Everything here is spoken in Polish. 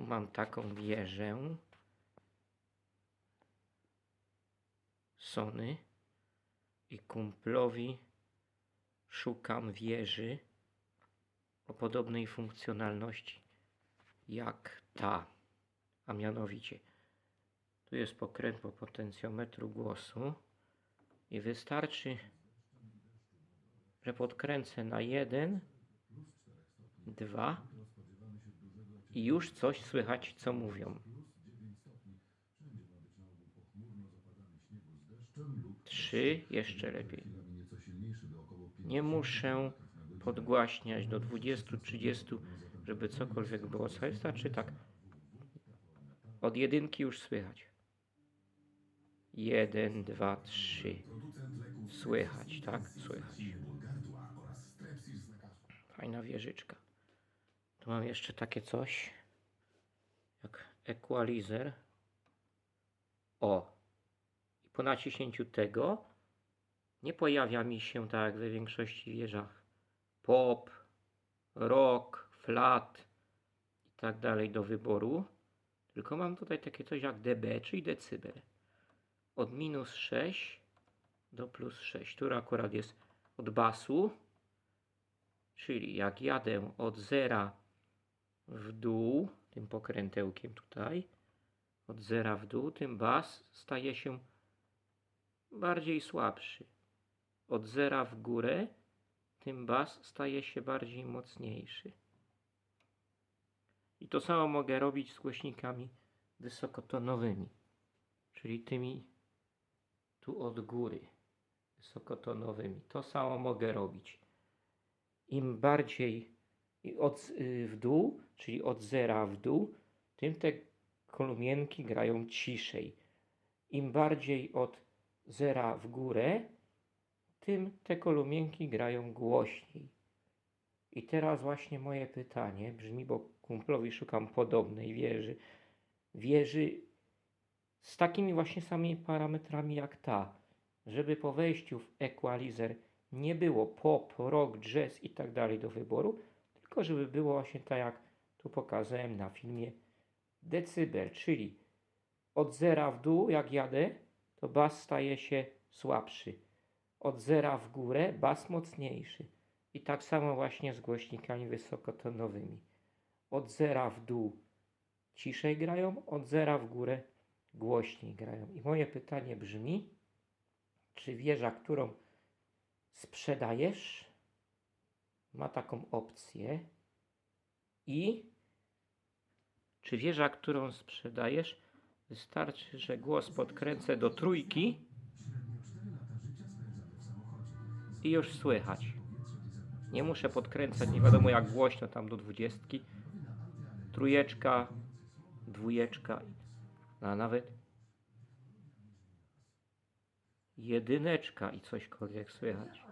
tu mam taką wieżę. Sony i kumplowi szukam wieży o podobnej funkcjonalności jak ta, a mianowicie tu jest pokrętło potencjometru głosu i wystarczy, że podkręcę na 1, 2 i już coś słychać, co mówią. 3, jeszcze lepiej. Nie muszę podgłaśniać do 20-30, żeby cokolwiek było. Co wystarczy tak. Od jedynki już słychać. 1, 2, 3. Słychać, tak? Słychać. Fajna wieżyczka. Tu mam jeszcze takie coś jak equalizer. O. I po naciśnięciu tego nie pojawia mi się tak jak we większości wieżach pop, rock, flat i tak dalej do wyboru. Tylko mam tutaj takie coś jak dB, czyli decybel. Od minus 6 do plus 6, który akurat jest od basu. Czyli jak jadę od zera w dół, tym pokrętełkiem tutaj, od zera w dół, tym bas staje się bardziej słabszy. Od zera w górę, tym bas staje się bardziej mocniejszy. I to samo mogę robić z głośnikami wysokotonowymi, czyli tymi tu od góry, wysokotonowymi. To samo mogę robić. Im bardziej i od, y, w dół, czyli od zera w dół, tym te kolumienki grają ciszej. Im bardziej od zera w górę, tym te kolumienki grają głośniej. I teraz właśnie moje pytanie brzmi, bo kumplowi szukam podobnej wieży. Wieży z takimi właśnie samymi parametrami jak ta, żeby po wejściu w equalizer nie było pop, rock, jazz i tak dalej do wyboru, tylko żeby było właśnie tak jak tu pokazałem na filmie decybel, czyli od zera w dół jak jadę, to bas staje się słabszy. Od zera w górę bas mocniejszy. I tak samo właśnie z głośnikami wysokotonowymi. Od zera w dół ciszej grają, od zera w górę głośniej grają. I moje pytanie brzmi, czy wieża, którą sprzedajesz, ma taką opcję i czy wieża, którą sprzedajesz, wystarczy, że głos podkręcę do trójki i już słychać. Nie muszę podkręcać, nie wiadomo jak głośno tam do dwudziestki. Trójeczka, dwójeczka, a nawet jedyneczka i cośkolwiek słychać.